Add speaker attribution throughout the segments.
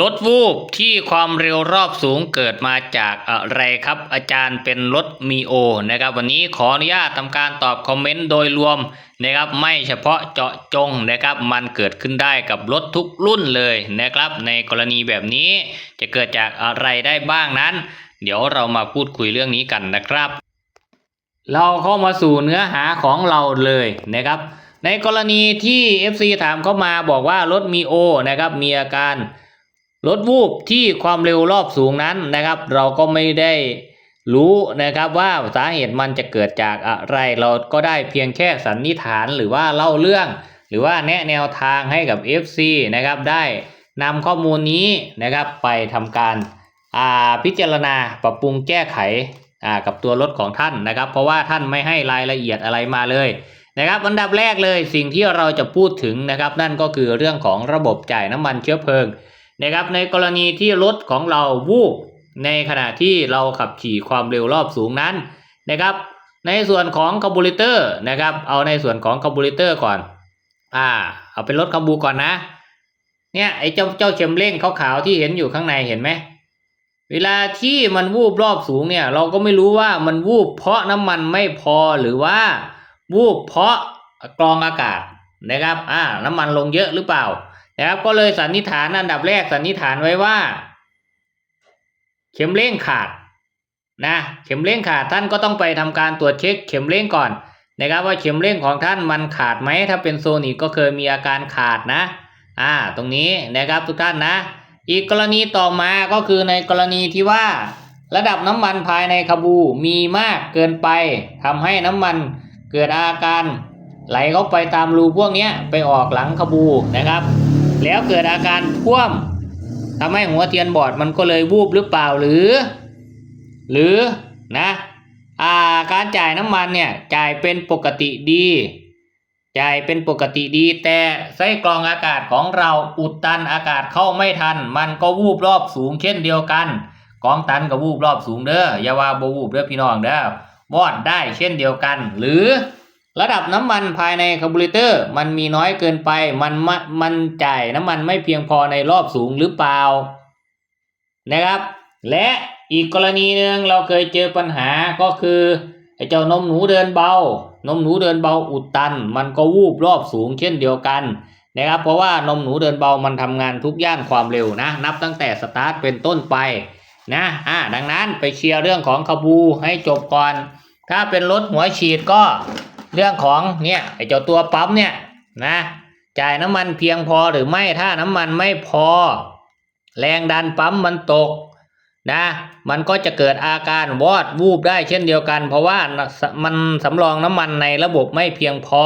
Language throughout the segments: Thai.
Speaker 1: รถวูบที่ความเร็วรอบสูงเกิดมาจากอะไรครับ อาจารย์เป็นรถมีโอนะครับ วันนี้ขออนุญาตทำการตอบคอมเมนต์โดยรวมนะครับ ไม่เฉพาะเจาะจงนะครับ มันเกิดขึ้นได้กับรถทุกรุ่นเลยนะครับ ในกรณีแบบนี้จะเกิดจากอะไรได้บ้างนั้น เดี๋ยวเรามาพูดคุยเรื่องนี้กันนะครับ เราเข้ามาสู่เนื้อหาของเราเลยนะครับ ในกรณีที่ FC ถามเข้ามาบอกว่ารถมีโอนะครับมีอาการ รถวูบที่ความเร็วรอบสูงนั้นนะครับ เราก็ไม่ได้รู้นะครับว่าสาเหตุมันจะเกิดจากอะไร เราก็ได้เพียงแค่สันนิษฐานหรือว่าเล่าเรื่อง หรือว่าแนะแนวทางให้กับ FC นะครับ ได้นำข้อมูลนี้นะครับ ไปทำการอ่าพิจารณาปรับปรุงแก้ไขอ่ากับตัวรถของท่านนะครับ เพราะว่าท่านไม่ให้รายละเอียดอะไรมาเลยนะครับอันดับแรกเลยสิ่งที่เราจะพูดถึงนะครับ นั่นก็คือเรื่องของระบบจ่ายน้ำมันเชื้อเพลิง นะครับในกรณีที่รถของเราวูบในขณะที่เราขับขี่ความเร็วรอบสูงนั้นนะครับในส่วนของคาร์บูเรเตอร์นะครับเอาในส่วนของคาร์บูเรเตอร์ก่อนอ่าเอาเป็นรถคาร์บูก่อนนะเนี่ยไอ้เจ้าเจ้าเข็มเร่งขาวๆที่เห็นอยู่ข้างในเห็นไหมเวลาที่มันวูบรอบสูงเนี่ยเราก็ไม่รู้ว่ามันวูบเพราะน้ำมันไม่พอหรือว่าวูบเพราะกรองอากาศนะครับอ่าน้ำมันลงเยอะหรือเปล่า นะครับ ก็เลยสันนิษฐานอันดับแรกสันนิษฐานไว้ว่า เข็มเร่งขาดนะเข็มเร่งขาดท่านก็ต้องไปทำการตรวจเช็ค เข็มเร่งก่อนนะครับว่าเข็มเร่งของท่านมันขาดไหมถ้าเป็นโซนิกก็เคยมีอาการขาดนะอ่าตรงนี้นะครับทุกท่านนะ อีกกรณีต่อมาก็คือในกรณีที่ว่า ระดับน้ำมันภายในคาบูมีมากเกินไปทำให้น้ำมันเกิดอาการไหลเข้าไปตามรูพวกนี้ไปออกหลังคาบูนะครับ แล้วเกิดอาการท่วมทำให้หัวเทียนบอดมันก็เลยวูบหรือเปล่าหรือ หรือนะอาการจ่ายน้ำมันเนี่ยจ่ายเป็นปกติดี จ่ายเป็นปกติดี แต่ไส้กรองอากาศของเราอุดตันอากาศเข้าไม่ทัน มันก็วูบรอบสูงเช่นเดียวกันกองตันก็วูบรอบสูงเด้ออย่าว่าบวูบเด้อพี่น้องเด้อวอดได้เช่นเดียวกันหรือ ระดับน้ำมันภายในคาร์บูเรเตอร์มันมีน้อยเกินไป มันม,มันจ่ายน้ำมันไม่เพียงพอในรอบสูงหรือเปล่านะครับ และอีกกรณีหนึ่งเราเคยเจอปัญหาก็คือไอ้เจ้านมหนูเดินเบา นมหนูเดินเบาอุดตัน มันก็วูบรอบสูงเช่นเดียวกันนะครับ เพราะว่านมหนูเดินเบามันทำงานทุกย่านความเร็วนะ นับตั้งแต่สตาร์ทเป็นต้นไปนะอ่าดังนั้นไปเคลียร์เรื่องของคาบูให้จบก่อน ถ้าเป็นรถหัวฉีดก็ เรื่องของเนี่ยไอเจ้าตัวปั๊มเนี่ยนะจ่ายน้ำมันเพียงพอหรือไม่ถ้าน้ำมันไม่พอ แรงดันปั๊มมันตกนะมันก็จะเกิดอาการวอดวูบได้เช่นเดียวกัน เพราะว่ามันสำรองน้ำมันในระบบไม่เพียงพอ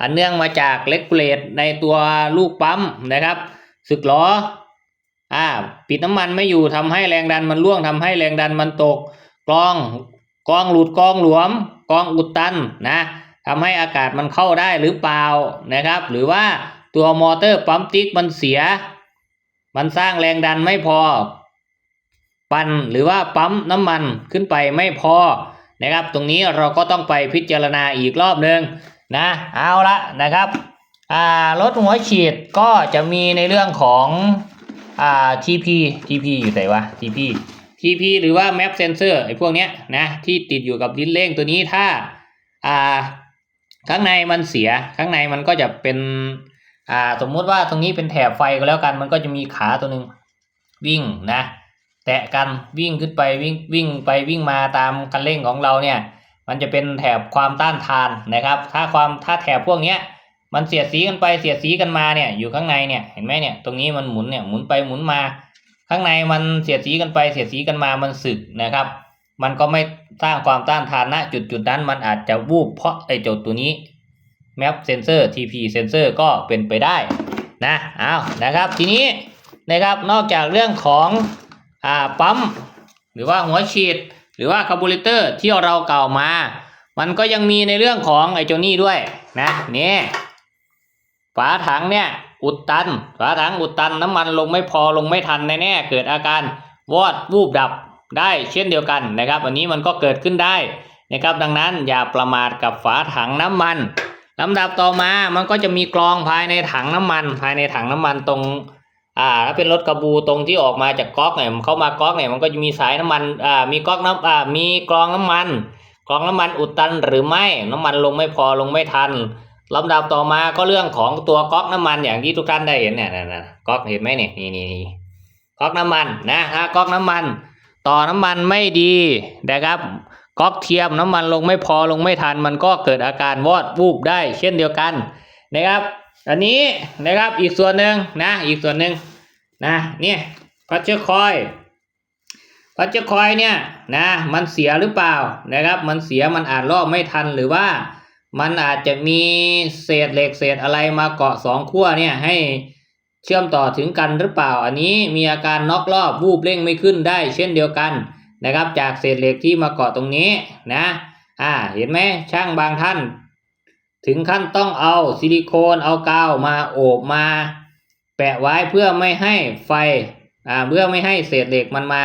Speaker 1: อันเนื่องมาจากเลกเลตในตัวลูกปั๊มนะครับ สึกหรออ่าปิดน้ำมันไม่อยู่ทำให้แรงดันมันร่วงทำให้แรงดันมันตกกรองกองหลุดกองหลวม กองอุดตันนะ ทำให้อากาศมันเข้าได้หรือเปล่านะครับ หรือว่าตัวมอเตอร์ปั๊มติ๊กมันเสีย มันสร้างแรงดันไม่พอ ปั่นหรือว่าปั๊มน้ำมันขึ้นไปไม่พอนะครับ ตรงนี้เราก็ต้องไปพิจารณาอีกรอบหนึ่งนะเอาละนะครับอ่ารถหัวฉีดก็จะมีในเรื่องของอ่า TP TP อยู่ไหนวะ TP TP หรือว่า map sensor ไอ้พวกเนี้ยนะที่ติดอยู่กับลิ้นเร่งตัวนี้ถ้าอ่า ข้างในมันเสียข้างในมันก็จะเป็น อ่าสมมุติว่าตรงนี้เป็นแถบไฟก็แล้วกัน มันก็จะมีขาตัวหนึ่งวิ่งนะ แตะกันวิ่งขึ้นไปวิ่งวิ่งไปวิ่งมาตามคันเร่งของเราเนี่ย มันจะเป็นแถบความต้านทานนะครับ ถ้าความถ้าแถบพวกเนี้ยมันเสียดสีกันไปเสียดสีกันมาเนี่ยอยู่ข้างในเนี่ยเห็นไหมเนี่ยตรงนี้มันหมุนเนี่ยหมุนไปหมุนมา ข้างในมันเสียดสีกันไปเสียดสีกันมามันสึกนะครับ มันก็ไม่สร้างความต้านทานณจุดจุดนั้นมันอาจจะวูบเพราะไอ้เจ้าตัวนี้ map sensor TP sensor ก็เป็นไปได้นะเอานะครับทีนี้นะครับนอกจากเรื่องของอ่าปั๊มหรือว่าหัวฉีด หรือว่าคาร์บูเรเตอร์ที่เรากล่าวมา มันก็ยังมีในเรื่องของไอ้เจ้านี่ด้วยนะนี่ฝาถังเนี่ยอุดตันฝาถังอุดตันน้ำมันลงไม่พอลงไม่ทันแน่ๆเกิดอาการวอดวูบดับ ได้เช่นเดียวกันนะครับ อันนี้มันก็เกิดขึ้นได้นะครับ ดังนั้นอย่าประมาทกับฝาถังน้ำมันลำดับต่อมามันก็จะมีกรองภายในถังน้ำมัน ภายในถังน้ำมันตรงอ่าถ้าเป็นรถกระบูตรงที่ออกมาจากก๊อกเนี่ยเข้ามาก๊อกเนี่ยมันก็จะมีสายน้ำมันอ่ามีก๊อกน้ำอ่ามีกรองน้ำมันกรองน้ำมันอุดตันหรือไม่น้ำมันลงไม่พอลงไม่ทันลำดับต่อมาก็เรื่องของตัวก๊อกน้ำมันอย่างที่ทุกท่านได้เห็นเนี่ยนะนะก๊อกเห็นไหมเนี่ยนี่นี่นี่ก๊อกน้ำมันนะฮะก๊อกน้ำมัน ต่อน้ำมันไม่ดีนะครับก๊อกเทียมน้ำมันลงไม่พอลงไม่ทัน มันก็เกิดอาการวอดวูบได้ เช่นเดียวกันนะครับ อันนี้นะครับอีกส่วนหนึ่งนะอีกส่วนหนึ่งนะเนี่ยพัชเชอร์คอยพัชเชอร์คอยเนี่ยนะมันเสียหรือเปล่านะครับ มันเสียมันอาจลอกไม่ทันหรือว่า มันอาจจะมีเศษเหล็กเศษอะไรมาเกาะสองขั้วเนี่ยให้ เชื่อมต่อถึงกันหรือเปล่า อันนี้มีอาการน็อกรอบวูบเร่งไม่ขึ้นได้ เช่นเดียวกันนะครับ จากเศษเหล็กที่มาเกาะตรงนี้นะอ่าเห็นไหมช่างบางท่าน ถึงขั้นต้องเอาซิลิโคนเอากาวมาโอบมา แปะไว้เพื่อไม่ให้ไฟอ่าเพื่อไม่ให้เศษเหล็กมันมา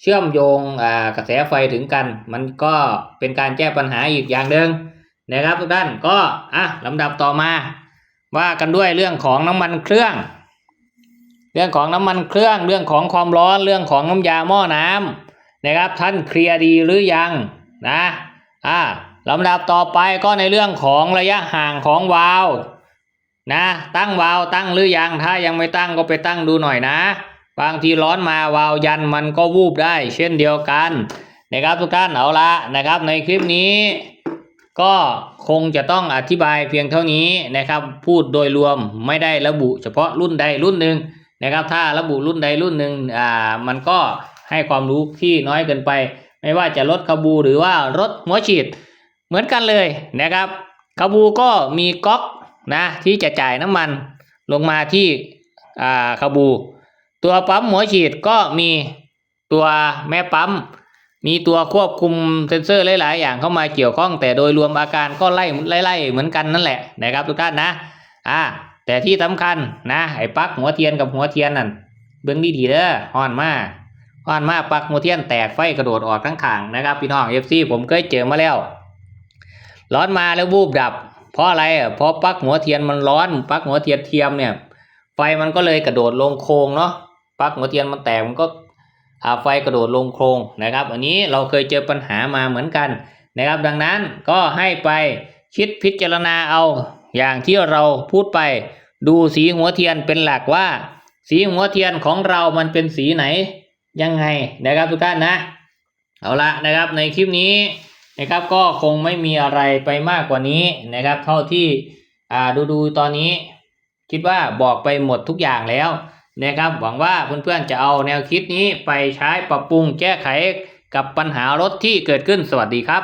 Speaker 1: เชื่อมโยงอ่ากระแสไฟถึงกัน มันก็เป็นการแก้ปัญหาอีกอย่างหนึ่งนะครับทุกท่านก็อะลำดับต่อมา ว่ากันด้วยเรื่องของน้ำมันเครื่อง เรื่องของน้ำมันเครื่อง เรื่องของความร้อน เรื่องของน้ำยาหม้อน้ำนะครับ ท่านเคลียร์ดีหรือยังนะอ่าลำดับต่อไปก็ในเรื่องของระยะห่างของวาล์วนะตั้งวาล์วตั้งหรือยังถ้ายังไม่ตั้งก็ไปตั้งดูหน่อยนะ บางทีร้อนมาวาล์วยันมันก็วูบได้ เช่นเดียวกันนะครับทุกท่านเอาละนะครับในคลิปนี้ ก็คงจะต้องอธิบายเพียงเท่านี้นะครับ พูดโดยรวมไม่ได้ระบุ เฉพาะรุ่นใดรุ่นหนึ่งนะครับ ถ้าระบุรุ่นใดรุ่นหนึ่งอ่ามันก็ให้ความรู้ที่น้อยเกินไป ไม่ว่าจะรถคาบูหรือว่ารถหัวฉีดเหมือนกันเลยนะครับคาบูก็มีก๊อกนะที่จะจ่ายน้ำมันลงมาที่อ่าคาบู ตัวปั๊มหัวฉีดก็มีตัวแม่ปั๊ม มีตัวควบคุมเซ็นเซอร์หลาย ๆ อย่างเข้ามาเกี่ยวข้อง แต่โดยรวมอาการก็ไล่ไล่ๆเหมือนกันนั่นแหละนะครับทุกท่านนะอ่าแต่ที่สำคัญนะไอ้ปักหัวเทียนกับหัวเทียนนั่นเบิ้องดีๆเด้อฮ้อนมาฮ้อนมาปักหัวเทียนแตกไฟกระโดดออกทั้งข้างนะครับพี่น้องเอฟซีผมเคยเจอมาแล้ว ร้อนมาแล้ววูบดับ เพราะอะไรเพราะปักหัวเทียนมันร้อนปักหัวเทียนเทียมเนี่ย ไฟมันก็เลยกระโดดลงโครงเนาะปักหัวเทียนมันแตกมันก็ ไฟกระโดดลงโครงนะครับ อันนี้เราเคยเจอปัญหามาเหมือนกันนะครับ ดังนั้นก็ให้ไปคิดพิจารณาเอาอย่างที่เราพูดไปดูสีหัวเทียนเป็นหลักว่า สีหัวเทียนของเรามันเป็นสีไหนยังไงนะครับทุกท่านนะ เอาละนะครับในคลิปนี้นะครับก็คงไม่มีอะไรไปมากกว่านี้นะครับ เท่าที่ดูดูตอนนี้ คิดว่าบอกไปหมดทุกอย่างแล้ว นะครับหวังว่าเพื่อนๆจะเอาแนวคิดนี้ไปใช้ปรับปรุงแก้ไขกับปัญหารถที่เกิดขึ้นสวัสดีครับ